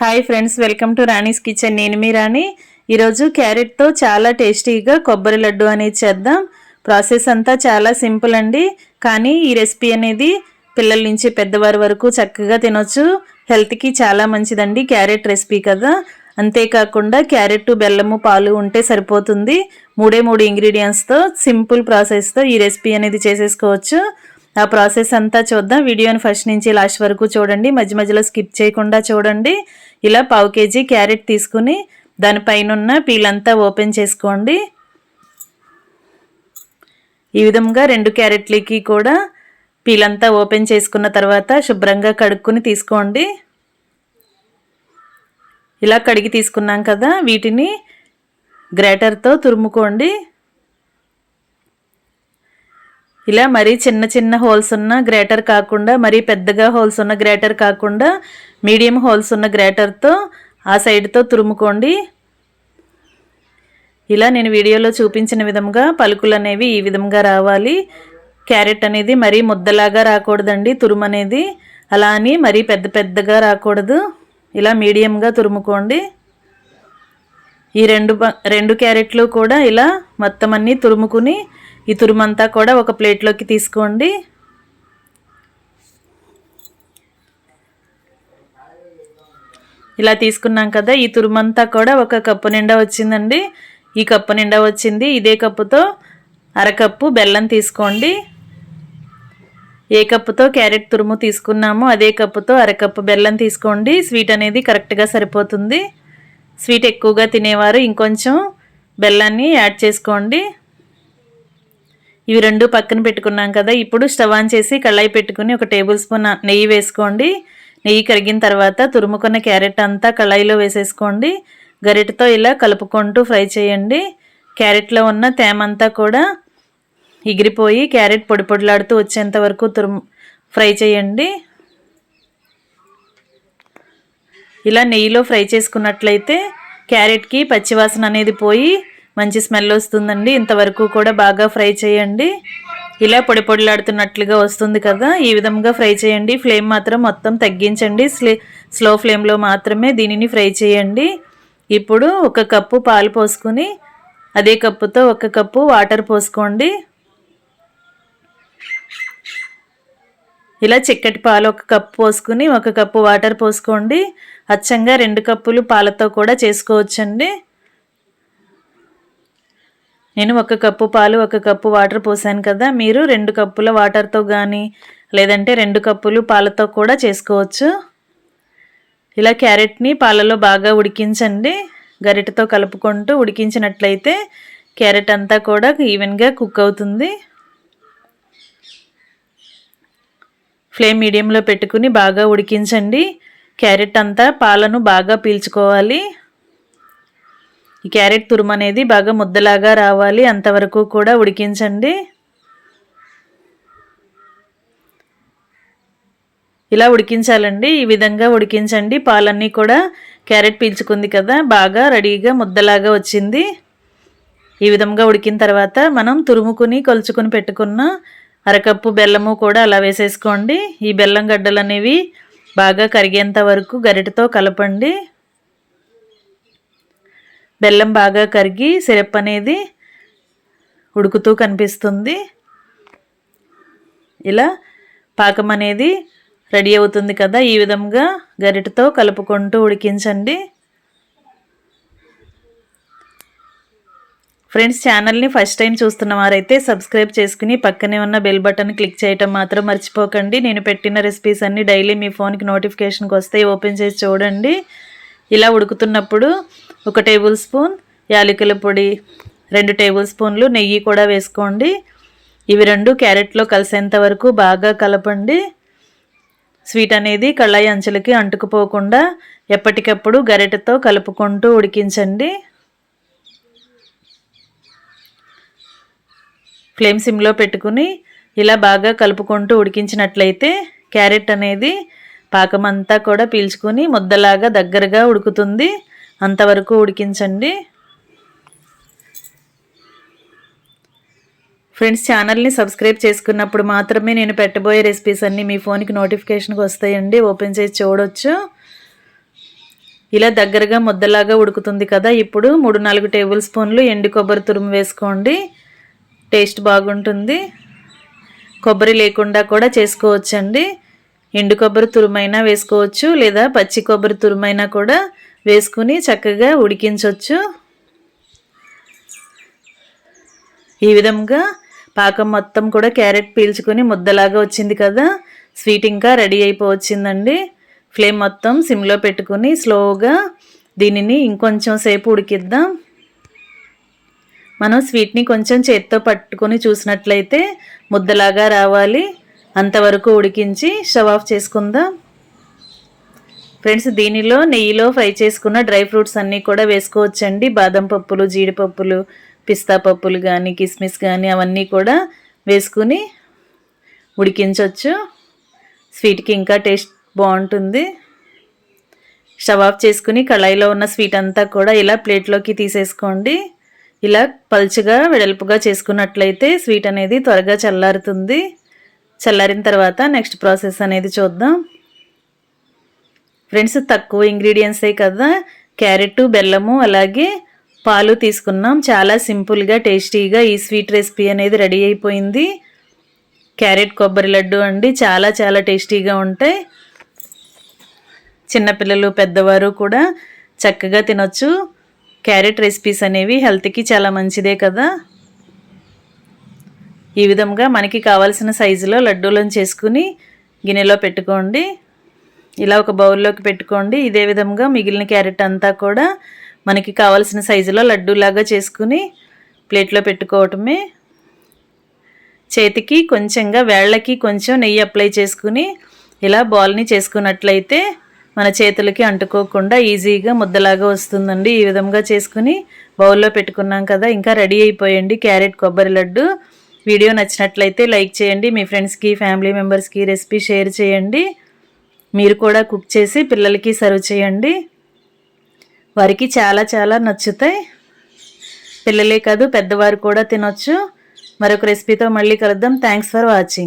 Hi friends welcome to Rani's kitchen నేను మీ రాణి. ఈరోజు క్యారెట్తో చాలా టేస్టీగా కొబ్బరి లడ్డు అనేది చేద్దాం. ప్రాసెస్ అంతా చాలా సింపుల్ అండి. కానీ ఈ రెసిపీ అనేది పిల్లల నుంచి పెద్దవారి వరకు చక్కగా తినొచ్చు. హెల్త్కి చాలా మంచిదండి క్యారెట్ రెసిపీ కదా. అంతేకాకుండా క్యారెట్ బెల్లము పాలు ఉంటే సరిపోతుంది. మూడే మూడు ఇంగ్రీడియంట్స్తో సింపుల్ ప్రాసెస్తో ఈ రెసిపీ అనేది చేసేసుకోవచ్చు. ఆ ప్రాసెస్ అంతా చూద్దాం. వీడియోని ఫస్ట్ నుంచి లాస్ట్ వరకు చూడండి. మధ్య మధ్యలో స్కిప్ చేయకుండా చూడండి. ఇలా పావు కేజీ క్యారెట్ తీసుకుని దానిపైనున్న పీలంతా ఓపెన్ చేసుకోండి. ఈ విధంగా రెండు క్యారెట్లకి కూడా పీలంతా ఓపెన్ చేసుకున్న తర్వాత శుభ్రంగా కడుక్కుని తీసుకోండి. ఇలా కడిగి తీసుకున్నాం కదా వీటిని గ్రేటర్తో తురుముకోండి. ఇలా మరీ చిన్న చిన్న హోల్స్ ఉన్న గ్రేటర్ కాకుండా మరీ పెద్దగా హోల్స్ ఉన్న గ్రేటర్ కాకుండా మీడియం హోల్స్ ఉన్న గ్రేటర్తో ఆ సైడ్తో తురుముకోండి. ఇలా నేను వీడియోలో చూపించిన విధంగా పలుకులు అనేవి ఈ విధంగా రావాలి. క్యారెట్ అనేది మరీ ముద్దలాగా రాకూడదండి తురుము అనేది అలా అని మరీ పెద్ద పెద్దగా రాకూడదు. ఇలా మీడియంగా తురుముకోండి. ఈ రెండు రెండు క్యారెట్లు కూడా ఇలా మొత్తం అన్నీ తురుముకుని ఈ తురుమంతా కూడా ఒక ప్లేట్లోకి తీసుకోండి. ఇలా తీసుకున్నాం కదా ఈ తురుమంతా కూడా ఒక కప్పు నిండా వచ్చిందండి. ఈ కప్పు నిండా వచ్చింది. ఇదే కప్పుతో అరకప్పు బెల్లం తీసుకోండి. ఏ కప్పుతో క్యారెట్ తురుము తీసుకున్నామో అదే కప్పుతో అరకప్పు బెల్లం తీసుకోండి. స్వీట్ అనేది కరెక్ట్గా సరిపోతుంది. స్వీట్ ఎక్కువగా తినేవారు ఇంకొంచెం బెల్లాన్ని యాడ్ చేసుకోండి. ఇవి రెండు పక్కన పెట్టుకున్నాం కదా ఇప్పుడు స్టవ్ ఆన్ చేసి కళాయి పెట్టుకుని ఒక టేబుల్ స్పూన్ నెయ్యి వేసుకోండి. నెయ్యి కరిగిన తర్వాత తురుముకున్న క్యారెట్ అంతా కళాయిలో వేసేసుకోండి. గరిటతో ఇలా కలుపుకుంటూ ఫ్రై చేయండి. క్యారెట్లో ఉన్న తేమంతా కూడా ఎగిరిపోయి క్యారెట్ పొడి పొడిలాడుతూ వచ్చేంత వరకు తురుము ఫ్రై చేయండి. ఇలా నెయ్యిలో ఫ్రై చేసుకున్నట్లయితే క్యారెట్కి పచ్చివాసన అనేది పోయి మంచి స్మెల్ వస్తుందండి. ఇంతవరకు కూడా బాగా ఫ్రై చేయండి. ఇలా పొడి పొడిలాడుతున్నట్లుగా వస్తుంది కదా ఈ విధంగా ఫ్రై చేయండి. ఫ్లేమ్ మాత్రం మొత్తం తగ్గించండి. స్లో ఫ్లేమ్లో మాత్రమే దీనిని ఫ్రై చేయండి. ఇప్పుడు ఒక కప్పు పాలు పోసుకొని అదే కప్పుతో ఒక కప్పు వాటర్ పోసుకోండి. ఇలా చిక్కటి పాలు ఒక కప్పు పోసుకుని ఒక కప్పు వాటర్ పోసుకోండి. అచ్చంగా రెండు కప్పులు పాలతో కూడా చేసుకోవచ్చండి. నేను ఒక కప్పు పాలు ఒక కప్పు వాటర్ పోసాను కదా మీరు రెండు కప్పుల వాటర్తో కానీ లేదంటే రెండు కప్పులు పాలతో కూడా చేసుకోవచ్చు. ఇలా క్యారెట్ని పాలలో బాగా ఉడికించండి. గరిటతో కలుపుకుంటూ ఉడికించినట్లయితే క్యారెట్ అంతా కూడా ఈవెన్గా కుక్ అవుతుంది. ఫ్లేమ్ మీడియంలో పెట్టుకుని బాగా ఉడికించండి. క్యారెట్ అంతా పాలను బాగా పీల్చుకోవాలి. ఈ క్యారెట్ తురుము అనేది బాగా ముద్దలాగా రావాలి. అంతవరకు కూడా ఉడికించండి. ఇలా ఉడికించాలండి. ఈ విధంగా ఉడికించండి. పాలన్నీ కూడా క్యారెట్ పీల్చుకుంది కదా బాగా రెడీగా ముద్దలాగా వచ్చింది. ఈ విధంగా ఉడికిన తర్వాత మనం తురుముకుని కొలుచుకుని పెట్టుకున్న అరకప్పు బెల్లము కూడా అలా వేసేసుకోండి. ఈ బెల్లం గడ్డలు అనేవి బాగా కరిగేంత వరకు గరిటతో కలపండి. బెల్లం బాగా కరిగి సిరప్ అనేది ఉడుకుతూ కనిపిస్తుంది. ఇలా పాకం అనేది రెడీ అవుతుంది కదా ఈ విధంగా గరిటతో కలుపుకుంటూ ఉడికించండి. ఫ్రెండ్స్ ఛానల్ని ఫస్ట్ టైం చూస్తున్న వారైతే సబ్స్క్రైబ్ చేసుకుని పక్కనే ఉన్న బెల్ బటన్ క్లిక్ చేయటం మాత్రం మర్చిపోకండి. నేను పెట్టిన రెసిపీస్ అన్నీ డైలీ మీ ఫోన్కి నోటిఫికేషన్కి వస్తాయి ఓపెన్ చేసి చూడండి. ఇలా ఉడుకుతున్నప్పుడు ఒక టేబుల్ స్పూన్ యాలకుల పొడి రెండు టేబుల్ స్పూన్లు నెయ్యి కూడా వేసుకోండి. ఇవి రెండు క్యారెట్లో కలిసేంత వరకు బాగా కలపండి. స్వీట్ అనేది కళ్ళాయి అంచులకి అంటుకుపోకుండా ఎప్పటికప్పుడు గరిటెతో కలుపుకుంటూ ఉడికించండి. ఫ్లేమ్ సిమ్లో పెట్టుకుని ఇలా బాగా కలుపుకుంటూ ఉడికించినట్లయితే క్యారెట్ అనేది పాకమంతా కూడా పీల్చుకుని ముద్దలాగా దగ్గరగా ఉడుకుతుంది. అంతవరకు ఉడికించండి. ఫ్రెండ్స్ ఛానల్ని సబ్స్క్రైబ్ చేసుకున్నప్పుడు మాత్రమే నేను పెట్టబోయే రెసిపీస్ అన్నీ మీ ఫోన్కి నోటిఫికేషన్కి వస్తాయండి. ఓపెన్ చేసి చూడవచ్చు ఇలా దగ్గరగా ముద్దలాగా ఉడుకుతుంది కదా. ఇప్పుడు మూడు నాలుగు టేబుల్ స్పూన్లు ఎండు కొబ్బరి తురుము వేసుకోండి. టేస్ట్ బాగుంటుంది. కొబ్బరి లేకుండా కూడా చేసుకోవచ్చండి. ఎండు కొబ్బరి తురుమైనా వేసుకోవచ్చు లేదా పచ్చి కొబ్బరి తురుమైనా కూడా వేసుకుని చక్కగా ఉడికించవచ్చు ఈ విధంగా పాకం మొత్తం కూడా క్యారెట్ పీల్చుకొని ముద్దలాగా వచ్చింది కదా. స్వీట్ ఇంకా రెడీ అయిపోవచ్చిందండి. ఫ్లేమ్ మొత్తం సిమ్లో పెట్టుకుని స్లోగా దీనిని ఇంకొంచెం సేపు ఉడికిద్దాం. మనం స్వీట్ని కొంచెం చేత్తో పట్టుకొని చూసినట్లయితే ముద్దలాగా రావాలి. అంతవరకు ఉడికించి షవ్ ఆఫ్ చేసుకుందాం. ఫ్రెండ్స్ దీనిలో నెయ్యిలో ఫ్రై చేసుకున్న డ్రై ఫ్రూట్స్ అన్నీ కూడా వేసుకోవచ్చండి. బాదం పప్పులు జీడిపప్పులు పిస్తా పప్పులు కానీ కిస్మిస్ కానీ అవన్నీ కూడా వేసుకుని ఉడికించవచ్చు స్వీట్కి ఇంకా టేస్ట్ బాగుంటుంది. స్టవ్ ఆఫ్ చేసుకుని కళాయిలో ఉన్న స్వీట్ అంతా కూడా ఇలా ప్లేట్లోకి తీసేసుకోండి. ఇలా పల్చగా వెడల్పుగా చేసుకున్నట్లయితే స్వీట్ అనేది త్వరగా చల్లారుతుంది. చల్లారిన తర్వాత నెక్స్ట్ ప్రాసెస్ అనేది చూద్దాం. ఫ్రెండ్స్ తక్కువ ఇంగ్రీడియంట్సే కదా. క్యారెట్ బెల్లము అలాగే పాలు తీసుకున్నాం. చాలా సింపుల్గా టేస్టీగా ఈ స్వీట్ రెసిపీ అనేది రెడీ అయిపోయింది. క్యారెట్ కొబ్బరి లడ్డు అండి చాలా చాలా టేస్టీగా ఉంటాయి. చిన్నపిల్లలు పెద్దవారు కూడా చక్కగా తినొచ్చు. క్యారెట్ రెసిపీస్ అనేవి హెల్త్కి చాలా మంచిదే కదా. ఈ విధంగా మనకి కావాల్సిన సైజులో లడ్డూలను చేసుకుని గిన్నెలో పెట్టుకోండి. ఇలా ఒక బౌల్లోకి పెట్టుకోండి. ఇదే విధంగా మిగిలిన క్యారెట్ అంతా కూడా మనకి కావాల్సిన సైజులో లడ్డూలాగా చేసుకుని ప్లేట్లో పెట్టుకోవటమే. చేతికి కొంచెంగా వేళ్ళకి కొంచెం నెయ్యి అప్లై చేసుకుని ఇలా బాల్ని చేసుకున్నట్లయితే మన చేతులకి అంటుకోకుండా ఈజీగా ముద్దలాగా వస్తుందండి. ఈ విధంగా చేసుకుని బౌల్లో పెట్టుకున్నాం కదా ఇంకా రెడీ అయిపోయండి క్యారెట్ కొబ్బరి లడ్డు. వీడియో నచ్చినట్లయితే లైక్ చేయండి మీ ఫ్రెండ్స్కి ఫ్యామిలీ మెంబర్స్కి రెసిపీ షేర్ చేయండి. మీరు కూడా కుక్ చేసి పిల్లలకి సర్వ్ చేయండి. వారికి చాలా చాలా నచ్చుతాయి. పిల్లలే కాదు పెద్దవారు కూడా తినొచ్చు. మరొక రెసిపీతో మళ్ళీ కలుద్దాం. Thanks for watching